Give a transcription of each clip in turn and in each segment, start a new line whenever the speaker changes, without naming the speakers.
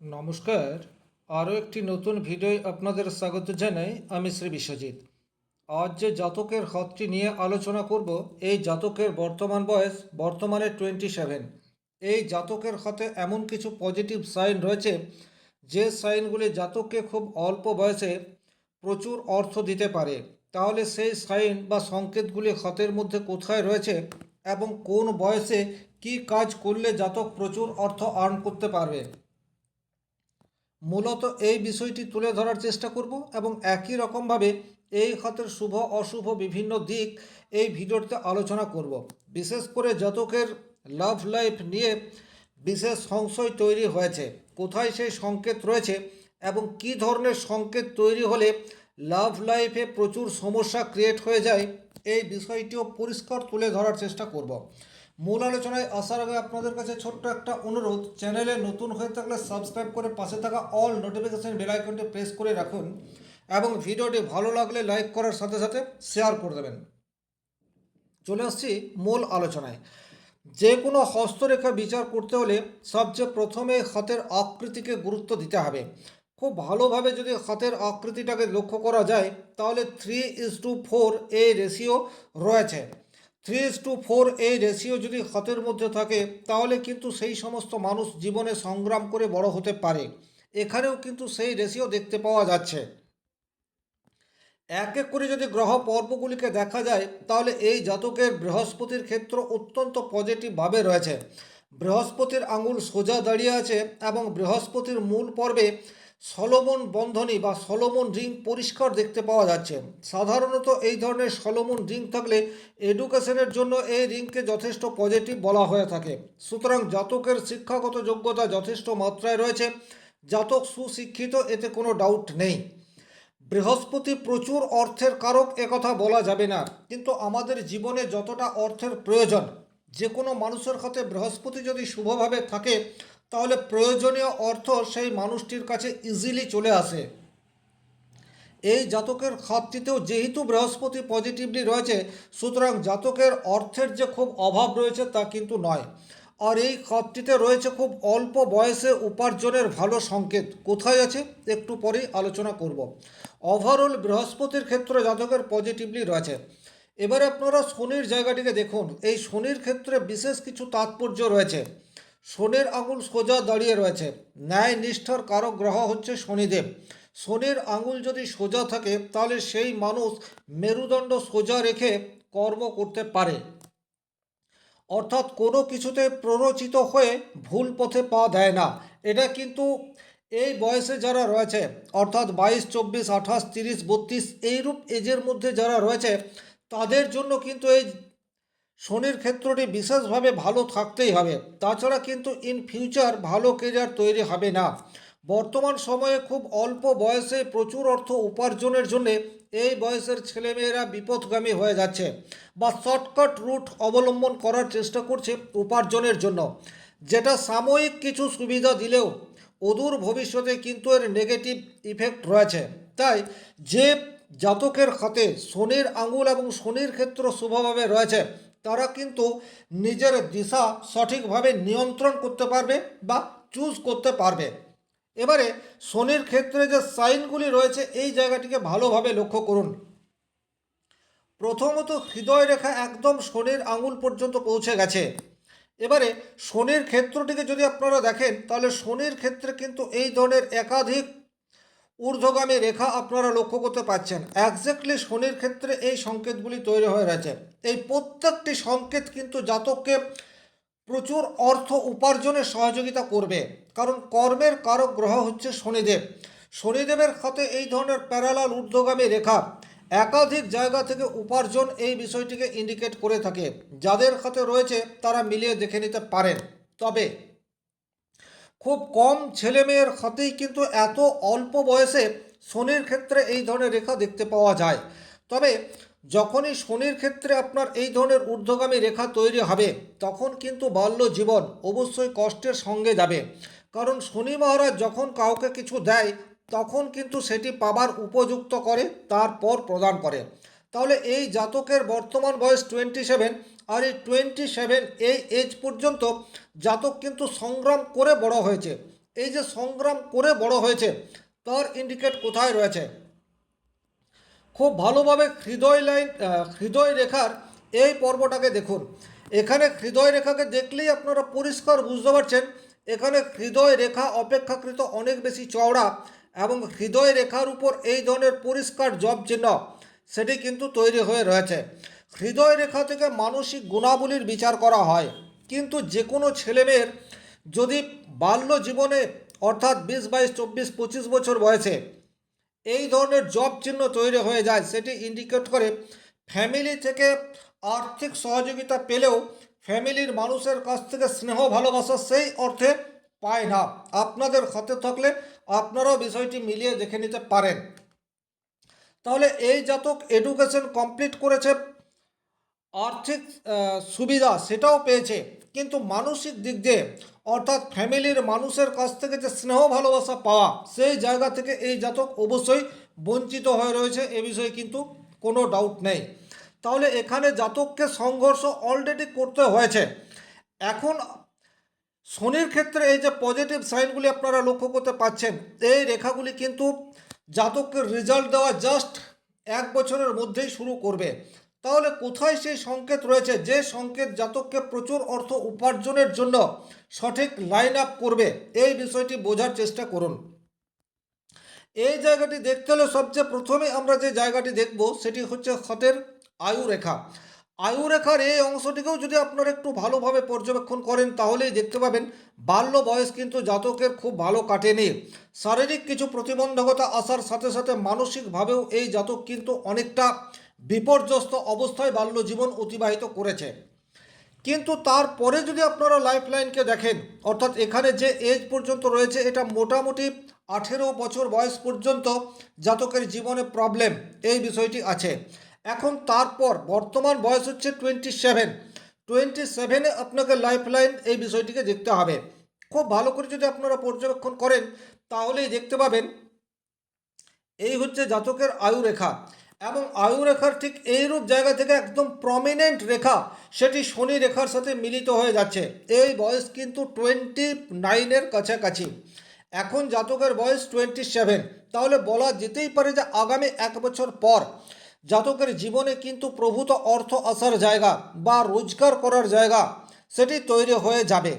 নমস্কার। আরও একটি নতুন ভিডিওয় আপনাদের স্বাগত জানাই আমি শ্রী বিশ্বজিৎ। আজ যে জাতকের হাতটি নিয়ে আলোচনা করব, এই জাতকের বর্তমান বয়স বর্তমানে টোয়েন্টি সেভেন এই জাতকের হাতে এমন কিছু পজিটিভ সাইন রয়েছে, যে সাইনগুলি জাতককে খুব অল্প বয়সে প্রচুর অর্থ দিতে পারে। তাহলে সেই সাইন বা সংকেতগুলি হাতের মধ্যে কোথায় রয়েছে এবং কোন বয়সে কি কাজ করলে জাতক প্রচুর অর্থ আর্ন করতে পারবে? মূলত এই বিষয়টি তুলে ধরার চেষ্টা করব এবং একই রকমভাবে এই খাতের শুভ, অশুভ বিভিন্ন দিক এই ভিডিওতে আলোচনা করব। বিশেষ করে জাতকের লাভ লাইফ নিয়ে বিশেষ সংশয় তৈরি হয়েছে, কোথায় সেই সংকেত রয়েছে এবং কি ধরনের সংকেত তৈরি হলে লাভ লাইফে প্রচুর সমস্যা ক্রিয়েট হয়ে যায়, এই বিষয়টিও পরিষ্কার তুলে ধরার চেষ্টা করব। মূল আলোচনায় আসার আগে আপনাদের কাছে ছোট্ট একটা অনুরোধ। চ্যানেলে নতুন হয়ে থাকলে সাবস্ক্রাইব করে পাশে থাকা অল নোটিফিকেশন বেল আইকনটি প্রেস করে রাখুন এবং ভিডিওটি ভালো লাগলে লাইক করার সাথে সাথে শেয়ার করে দেবেন। চলে আসছি মূল আলোচনায়। যে কোনো হস্তরেখা বিচার করতে হলে সবচেয়ে প্রথমে হাতের আকৃতিকে গুরুত্ব দিতে হবে। খুব ভালোভাবে যদি হাতের আকৃতিটাকে লক্ষ্য করা যায়, তাহলে থ্রি ইজ টু ফোর এই রেশিও রয়েছে। থ্রি ইজ টু ফোর এই রেশিও যদি হতের মধ্যে থাকে, তাহলে কিন্তু সেই সমস্ত মানুষ জীবনে সংগ্রাম করে বড় হতে পারে। এখানেও কিন্তু সেই রেশিও দেখতে পাওয়া যাচ্ছে। এক এক করে যদি গ্রহ পর্বগুলিকে দেখা যায়, তাহলে এই জাতকের বৃহস্পতির ক্ষেত্র অত্যন্ত পজিটিভভাবে রয়েছে। বৃহস্পতির আঙুল সোজা দাঁড়িয়ে আছে এবং বৃহস্পতির মূল পর্বে সলোমন বন্ধনী বা সলোমন রিং পরিষ্কার দেখতে পাওয়া যাচ্ছে। সাধারণত এই ধরনের সলোমন রিং থাকলে এডুকেশনের জন্য এই রিংকে যথেষ্ট পজিটিভ বলা হয়ে থাকে। সুতরাং জাতকের শিক্ষাগত যোগ্যতা যথেষ্ট মাত্রায় রয়েছে। জাতক সুশিক্ষিত, এতে কোনো ডাউট নেই। বৃহস্পতি প্রচুর অর্থের কারক একথা বলা যাবে না। কিন্তু আমাদের জীবনে যতটা অর্থের প্রয়োজন, যে কোনো মানুষের হাতে বৃহস্পতি যদি শুভভাবে থাকে তাহলে প্রয়োজনীয় অর্থ সেই মানুষটির কাছে ইজিলি চলে আসে। এই জাতকের খাতটিতেও যেহেতু বৃহস্পতি পজিটিভলি রয়েছে, সুতরাং জাতকের অর্থের যে খুব অভাব রয়েছে তা কিন্তু নয়। আর এই খাতটিতে রয়েছে খুব অল্প বয়সে উপার্জনের ভালো সংকেত। কোথায় আছে? একটু পরেই আলোচনা করব। ওভারঅল বৃহস্পতির ক্ষেত্রে জাতকের পজিটিভলি রয়েছে। এবারে আপনারা শনির জায়গাটিকে দেখুন। এই শনির ক্ষেত্রে বিশেষ কিছু তাৎপর্য রয়েছে। শনির আঙুল সোজা দাঁড়িয়ে রয়েছে। ন্যায় নিষ্ঠার কারক গ্রহ হচ্ছে শনিদেব। শনির আঙুল যদি সোজা থাকে, তাহলে সেই মানুষ মেরুদণ্ড সোজা রেখে কর্ম করতে পারে। অর্থাৎ কোনো কিছুতে প্ররোচিত হয়ে ভুল পথে পা দেয় না। এটা কিন্তু এই বয়সে যারা রয়েছে, অর্থাৎ বাইশ, চব্বিশ, আঠাশ, তিরিশ, বত্রিশ, এইরূপ এজের মধ্যে যারা রয়েছে, তাদের জন্য কিন্তু এই শনির ক্ষেত্রটি বিশেষভাবে ভালো থাকতেই হবে। তাছাড়া কিন্তু ইন ফিউচার ভালো কেরিয়ার তৈরি হবে না। বর্তমান সময়ে খুব অল্প বয়সে প্রচুর অর্থ উপার্জনের জন্যে এই বয়সের ছেলেমেয়েরা বিপদগামী হয়ে যাচ্ছে বা শর্টকাট রুট অবলম্বন করার চেষ্টা করছে উপার্জনের জন্য। যেটা সাময়িক কিছু সুবিধা দিলেও অদূর ভবিষ্যতে কিন্তু এর নেগেটিভ ইফেক্ট রয়েছে। তাই যে জাতকের হাতে শনির আঙুল এবং শনির ক্ষেত্র শুভভাবে রয়েছে তারা কিন্তু নিজের দিশা সঠিকভাবে নিয়ন্ত্রণ করতে পারবে বা চুজ করতে পারবে। এবারে শনির ক্ষেত্রে যে সাইনগুলি রয়েছে, এই জায়গাটিকে ভালোভাবে লক্ষ্য করুন। প্রথমত হৃদয় রেখা একদম শনির আঙুল পর্যন্ত পৌঁছে গেছে। এবারে শনির ক্ষেত্রটিকে যদি আপনারা দেখেন, তাহলে শনির ক্ষেত্রে কিন্তু এই ধরনের একাধিক ঊর্ধ্বগামী রেখা আপনারা লক্ষ্য করতে পাচ্ছেন। একজ্যাক্টলি শনির ক্ষেত্রে এই সংকেতগুলি তৈরি হয়ে রয়েছে। এই প্রত্যেকটি সংকেত কিন্তু জাতককে প্রচুর অর্থ উপার্জনে সহযোগিতা করবে। কারণ কর্মের কারক গ্রহ হচ্ছে শনিদেব। শনিদেবের খাতে এই ধরনের প্যারালাল ঊর্ধ্বগামী রেখা একাধিক জায়গা থেকে উপার্জন এই বিষয়টিকে ইন্ডিকেট করে থাকে। যাদের খাতে রয়েছে তারা মিলিয়ে দেখে নিতে পারেন। তবে খুব কম ছেলেমেয়ের হাতেই কিন্তু এত অল্প বয়সে শনির ক্ষেত্রে এই ধরনের রেখা দেখতে পাওয়া যায়। তবে যখনই শনির ক্ষেত্রে আপনার এই ধরনের ঊর্ধ্বগামী রেখা তৈরি হবে, তখন কিন্তু বাল্য জীবন অবশ্যই কষ্টের সঙ্গে যাবে। কারণ শনি মহারাজ যখন কাউকে কিছু দেয়, তখন কিন্তু সেটি পাবার উপযুক্ত করে, তারপর প্রদান করে। তাহলে এই জাতকের বর্তমান বয়স টোয়েন্টি সেভেন আর এই টোয়েন্টি সেভেন এই এজ পর্যন্ত জাতক কিন্তু সংগ্রাম করে বড় হয়েছে। এই যে সংগ্রাম করে বড় হয়েছে, তার ইন্ডিকেট কোথায় রয়েছে? খুব ভালোভাবে হৃদয় লাইন হৃদয় রেখার এই পর্বটাকে দেখুন। এখানে হৃদয় রেখাকে দেখলেই আপনারা পরিষ্কার বুঝতে পারছেন, এখানে হৃদয় রেখা অপেক্ষাকৃত অনেক বেশি চওড়া এবং হৃদয় রেখার উপর এই ধরনের পরিষ্কার জব চিহ্ন সেটি কিন্তু তৈরি হয়ে রয়েছে। হৃদয় রেখা থেকে মানসিক গুণাবলীর বিচার করা হয়। কিন্তু যে কোনো ছেলেমেয়ের যদি বাল্য জীবনে, অর্থাৎ বিশ, বাইশ, চব্বিশ, পঁচিশ বছর বয়সে এই ধরনের জব চিহ্ন তৈরি হয়ে যায়, সেটি ইন্ডিকেট করে ফ্যামিলি থেকে আর্থিক সহযোগিতা পেলেও ফ্যামিলির মানুষের কাছ থেকে স্নেহ, ভালোবাসা সেই অর্থে পায় না। আপনাদের হাতে থাকলে আপনারাও বিষয়টি মিলিয়ে দেখে নিতে পারেন। তাহলে এই জাতক এডুকেশন কমপ্লিট করেছে, আর্থিক সুবিধা সেটাও পেয়েছে। কিন্তু মানসিক দিক দিয়ে, অর্থাৎ ফ্যামিলির মানুষের কাছ থেকে যে স্নেহ ভালোবাসা পাওয়া, সেই জায়গা থেকে এই জাতক অবশ্যই বঞ্চিত হয়ে রয়েছে এ বিষয়ে কিন্তু কোনো ডাউট নেই। তাহলে এখানে জাতককে সংঘর্ষ অলরেডি করতে হয়েছে। এখন শনির ক্ষেত্রে এই যে পজিটিভ সাইনগুলি আপনারা লক্ষ্য করতে পাচ্ছেন, এই রেখাগুলি কিন্তু জাতককে রেজাল্ট দেওয়া জাস্ট এক বছরের মধ্যেই শুরু করবে। তাহলে কোথায় সেই সংকেত রয়েছে? যে সংকেত জাতককে প্রচুর অর্থ উপার্জনের জন্য সঠিক লাইন আপ করবে। এই বিষয়টি বোঝার চেষ্টা করুন। এই জায়গাটি দেখতে হলে সবচেয়ে প্রথমে আমরা যে জায়গাটি দেখব, সেটি হচ্ছে হাতের আয়ু রেখা আয়ু রেখার এই অংশটিকেও যদি আপনারা একটু ভালোভাবে পর্যবেক্ষণ করেন, তাহলেই দেখতে পাবেন বাল্য বয়স কিন্তু জাতকের খুব ভালো কাটেনি। শারীরিক কিছু প্রতিবন্ধকতা আসার সাথে সাথে মানসিকভাবেও এই জাতক কিন্তু অনেকটা বিপর্যস্ত অবস্থায় বাল্য জীবন অতিবাহিত করেছে। কিন্তু তারপরে যদি আপনারা লাইফ লাইনকে দেখেন, অর্থাৎ এখানে যে এজ পর্যন্ত রয়েছে, এটা মোটামুটি আঠেরো বছর বয়স পর্যন্ত জাতকের জীবনে প্রবলেম এই বিষয়টি আছে। এখন তারপর বর্তমান বয়স হচ্ছে টোয়েন্টি সেভেন টোয়েন্টি সেভেনে আপনাকে লাইফ লাইন এই বিষয়টিকে দেখতে হবে। খুব ভালো করে যদি আপনারা পর্যবেক্ষণ করেন, তাহলেই দেখতে পাবেন এই হচ্ছে জাতকের আয়ু রেখা এবং আয়ু রেখার ঠিক এইরূপ জায়গা থেকে একদম প্রমিনেন্ট রেখা, সেটি শনি রেখার সাথে মিলিত হয়ে যাচ্ছে। এই বয়স কিন্তু টোয়েন্টি নাইনের কাছাকাছি। এখন জাতকের বয়স টোয়েন্টি সেভেন তাহলে বলা যেতেই পারে যে আগামী এক বছর পর জাতকের জীবনে কিন্তু প্রভূত অর্থ আসার জায়গা বা রোজগার করার জায়গা সেটি তৈরি হয়ে যাবে।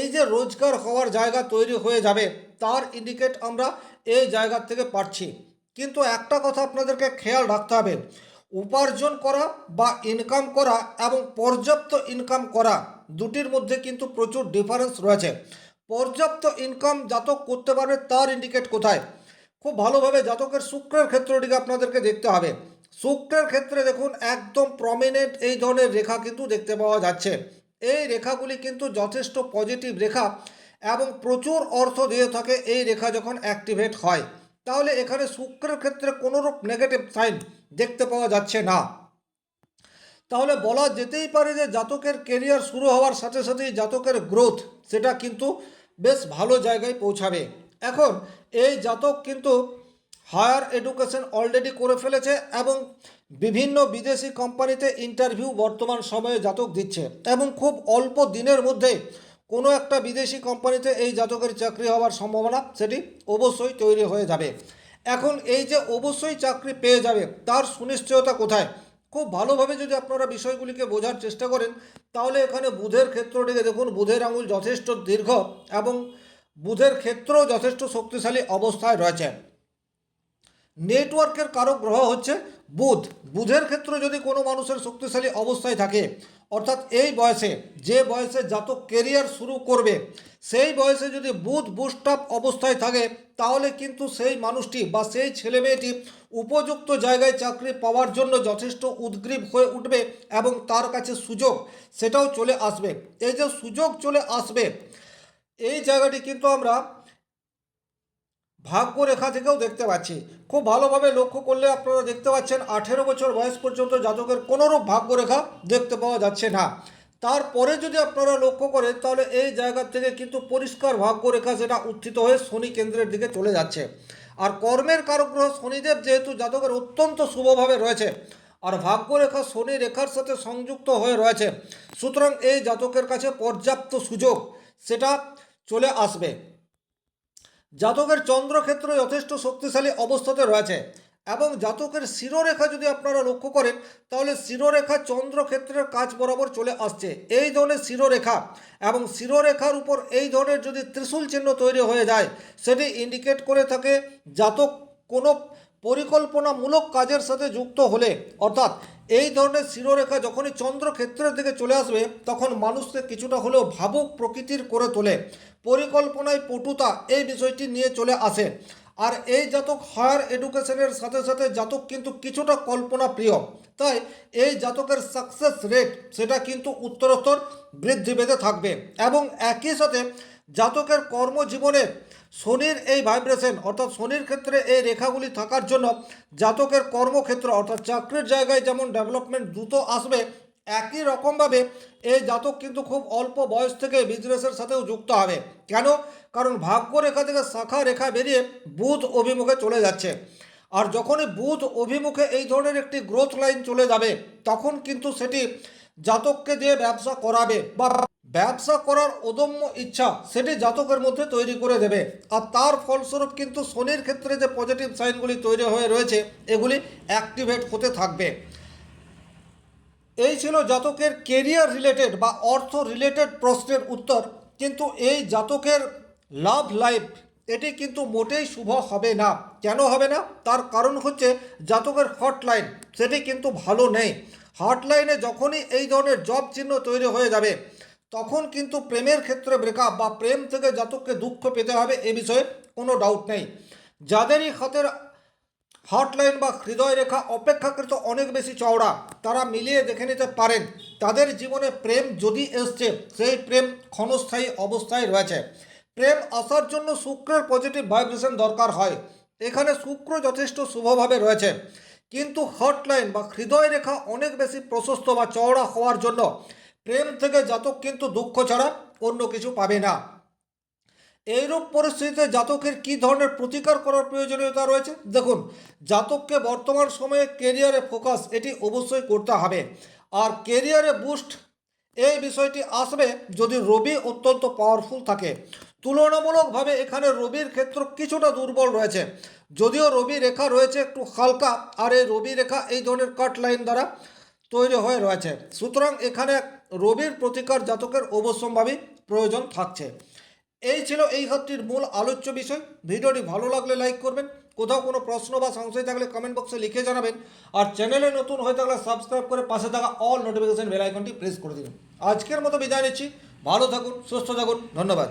এই যে রোজগার হওয়ার জায়গা তৈরি হয়ে যাবে, তার ইন্ডিকেট আমরা এই জায়গা থেকে পাচ্ছি কিন্তু একটা কথা আপনাদেরকে খেয়াল রাখতে হবে, উপার্জন করা বা ইনকাম করা এবং পর্যাপ্ত ইনকাম করা দুটির মধ্যে কিন্তু প্রচুর ডিফারেন্স রয়েছে। পর্যাপ্ত ইনকাম জাতক করতে পারবে, তার ইন্ডিকেট কোথায়? খুব ভালোভাবে জাতকের শুক্রের ক্ষেত্রটিকে আপনাদেরকে দেখতে হবে। শুক্রের ক্ষেত্রে দেখুন, একদম প্রমিনেন্ট এই ধরনের রেখা কিন্তু দেখতে পাওয়া যাচ্ছে। এই রেখাগুলি কিন্তু যথেষ্ট পজিটিভ রেখা এবং প্রচুর অর্থ দিয়ে থাকে এই রেখা যখন অ্যাক্টিভেট হয়। তাহলে এখানে শুক্রের ক্ষেত্রে কোনোরূপ নেগেটিভ সাইন দেখতে পাওয়া যাচ্ছে না। তাহলে বলা যেতেই পারে যে জাতকের কেরিয়ার শুরু হওয়ার সাথে সাথেই জাতকের গ্রোথ সেটা কিন্তু বেশ ভালো জায়গায় পৌঁছাবে। এখন এই জাতক কিন্তু হায়ার এডুকেশন অলরেডি করে ফেলেছে এবং বিভিন্ন বিদেশি কোম্পানিতে ইন্টারভিউ বর্তমান সময়ে জাতক দিচ্ছে এবং খুব অল্প দিনের মধ্যে কোনো একটা বিদেশি কোম্পানিতে এই জাতকের চাকরি হওয়ার সম্ভাবনা সেটি অবশ্যই তৈরি হয়ে যাবে। এখন এই যে অবশ্যই চাকরি পেয়ে যাবে, তার সুনিশ্চয়তা কোথায়? খুব ভালোভাবে যদি আপনারা বিষয়গুলিকে বোঝার চেষ্টা করেন, তাহলে এখানে বুধের ক্ষেত্রটিকে দেখুন, বুধের আঙুল যথেষ্ট দীর্ঘ এবং বুধের ক্ষেত্রও যথেষ্ট শক্তিশালী অবস্থায় রয়েছে। নেটওয়ার্কের কারক গ্রহ হচ্ছে বুধ। বুধের ক্ষেত্রে যদি কোনো মানুষের শক্তিশালী অবস্থায় থাকে, অর্থাৎ এই বয়সে, যে বয়সে জাতক কেরিয়ার শুরু করবে, সেই বয়সে যদি বুধ বুস্ট আপ অবস্থায় থাকে, তাহলে কিন্তু সেই মানুষটি বা সেই ছেলে মেয়েটি উপযুক্ত জায়গায় চাকরি পাওয়ার জন্য যথেষ্ট উদ্গ্রীব হয়ে উঠবে এবং তার কাছে সুযোগ সেটাও চলে আসবে। এই যে সুযোগ চলে আসবে, এই জায়গাটি কিন্তু আমরা ভাগ্য রেখা থেকেও দেখতে পাচ্ছি। খুব ভালোভাবে লক্ষ্য করলে আপনারা দেখতে পাচ্ছেন, আঠেরো বছর বয়স পর্যন্ত জাতকের কোনোরূপ ভাগ্য রেখা দেখতে পাওয়া যাচ্ছে না। তারপরে যদি আপনারা লক্ষ্য করেন, তাহলে এই জায়গা থেকে কিন্তু পরিষ্কার ভাগ্য রেখা সেটা উত্থিত হয়ে শনি কেন্দ্রের দিকে চলে যাচ্ছে। আর কর্মের কারক গ্রহ শনিদেব যেহেতু জাতকের অত্যন্ত শুভভাবে রয়েছে, আর ভাগ্য রেখা শনি রেখার সাথে সংযুক্ত হয়ে রয়েছে, সুতরাং এই জাতকের কাছে পর্যাপ্ত সুযোগ, সেটা চলে আসবে। জাতকের চন্দ্রক্ষেত্র যথেষ্ট শক্তিশালী অবস্থাতে রয়েছে এবং জাতকের শিরোরেখা যদি আপনারা লক্ষ্য করেন, তাহলে শিরোরেখা চন্দ্রক্ষেত্রের কাজ বরাবর চলে আসছে। এই ধরনের শিরোরেখা এবং শিরোরেখার উপর এই ধরনের যদি ত্রিশূল চিহ্ন তৈরি হয়ে যায়, সেটি ইন্ডিকেট করে থাকে জাতক কোনো পরিকল্পনামূলক কাজের সাথে যুক্ত হলে, অর্থাৎ এই ধরনের শিরোরেখা যখনই চন্দ্রক্ষেত্রের দিকে চলে আসবে, তখন মানুষকে কিছুটা হলেও ভাবুক প্রকৃতির করে তোলে। পরিকল্পনায় পটুতা এই বিষয়টি নিয়ে চলে আসে। আর এই জাতক হায়ার এডুকেশনের সাথে সাথে জাতক কিন্তু কিছুটা কল্পনা প্রিয় তাই এই জাতকের সাকসেস রেট, সেটা কিন্তু উত্তরোত্তর বৃদ্ধি পেতে থাকবে। এবং একই সাথে জাতকের কর্মজীবনে শনির এই ভাইব্রেশন, অর্থাৎ শনির ক্ষেত্রে এই রেখাগুলি থাকার জন্য জাতকের কর্মক্ষেত্র, অর্থাৎ চাকরির জায়গায় যেমন ডেভেলপমেন্ট দ্রুত আসবে, একই রকমভাবে এই জাতক কিন্তু খুব অল্প বয়স থেকে বিজনেসের সাথেও যুক্ত হবে। কেন? কারণ ভাগ্য রেখা থেকে শাখা রেখা বেরিয়ে বুধ অভিমুখে চলে যাচ্ছে। আর যখনই বুধ অভিমুখে এই ধরনের একটি গ্রোথ লাইন চলে যাবে, তখন কিন্তু সেটি জাতককে দিয়ে ব্যবসা করাবে বা ব্যবসা করার অদম্য ইচ্ছা সেটি জাতকের মধ্যে তৈরি করে দেবে। আর তার ফলস্বরূপ কিন্তু শনির ক্ষেত্রে যে পজিটিভ সাইনগুলি তৈরি হয়ে রয়েছে, এগুলি অ্যাক্টিভেট হতে থাকবে। এই ছিল জাতকের কেরিয়ার রিলেটেড বা অর্থ রিলেটেড প্রশ্নের উত্তর। কিন্তু এই জাতকের লাভ লাইফ এটি কিন্তু মোটেই শুভ হবে না। কেন হবে না? তার কারণ হচ্ছে জাতকের হটলাইন সেটি কিন্তু ভালো নেই। হটলাইনে যখনই এই ধরনের জব চিহ্ন তৈরি হয়ে যাবে তখন কিন্তু প্রেমের ক্ষেত্রে ব্রেকআপ বা প্রেম থেকে জাতককে দুঃখ পেতে হবে এ বিষয়ে কোনো ডাউট নেই। যাদেরই হাতের হটলাইন বা হৃদয় রেখা অপেক্ষাকৃত অনেক বেশি চওড়া, তারা মিলিয়ে দেখে নিতে পারেন, তাদের জীবনে প্রেম যদি এসছে, সেই প্রেম ক্ষণস্থায়ী অবস্থায় রয়েছে। প্রেম আসার জন্য শুক্রের পজিটিভ ভাইব্রেশন দরকার হয়। এখানে শুক্র যথেষ্ট শুভভাবে রয়েছে। কিন্তু হটলাইন বা হৃদয় রেখা অনেক বেশি প্রশস্ত বা চওড়া হওয়ার জন্য প্রেম থেকে জাতক কিন্তু দুঃখ ছাড়া অন্য কিছু পাবে না। এইরূপ পরিস্থিতিতে জাতকের কী ধরনের প্রতিকার করার প্রয়োজনীয়তা রয়েছে? দেখুন, জাতককে বর্তমান সময়ে কেরিয়ারে ফোকাস এটি অবশ্যই করতে হবে। আর কেরিয়ারে বুস্ট এই বিষয়টি আসবে যদি রবি অত্যন্ত পাওয়ারফুল থাকে। তুলনামূলকভাবে এখানে রবির ক্ষেত্র কিছুটা দুর্বল রয়েছে। যদিও রবি রেখা রয়েছে একটু হালকা, আর এই রবি রেখা এই ধরনের কাট লাইন দ্বারা তৈরি হয়ে রয়েছে। সুতরাং এখানে রবির প্রতিকার জাতকের অবশ্যম্ভাবী প্রয়োজন থাকছে। এই ছিল এই হাতটির মূল আলোচ্য বিষয়। ভিডিওটি ভালো লাগলে লাইক করবেন। কোথাও কোনো প্রশ্ন বা সংশয় থাকলে কমেন্ট বক্সে লিখে জানাবেন। আর চ্যানেলে নতুন হয়ে থাকলে সাবস্ক্রাইব করে পাশে থাকা অল নোটিফিকেশন বেল আইকনটি প্রেস করে দিন আজকের মতো বিদায় নিচ্ছি। ভালো থাকুন, সুস্থ থাকুন। ধন্যবাদ।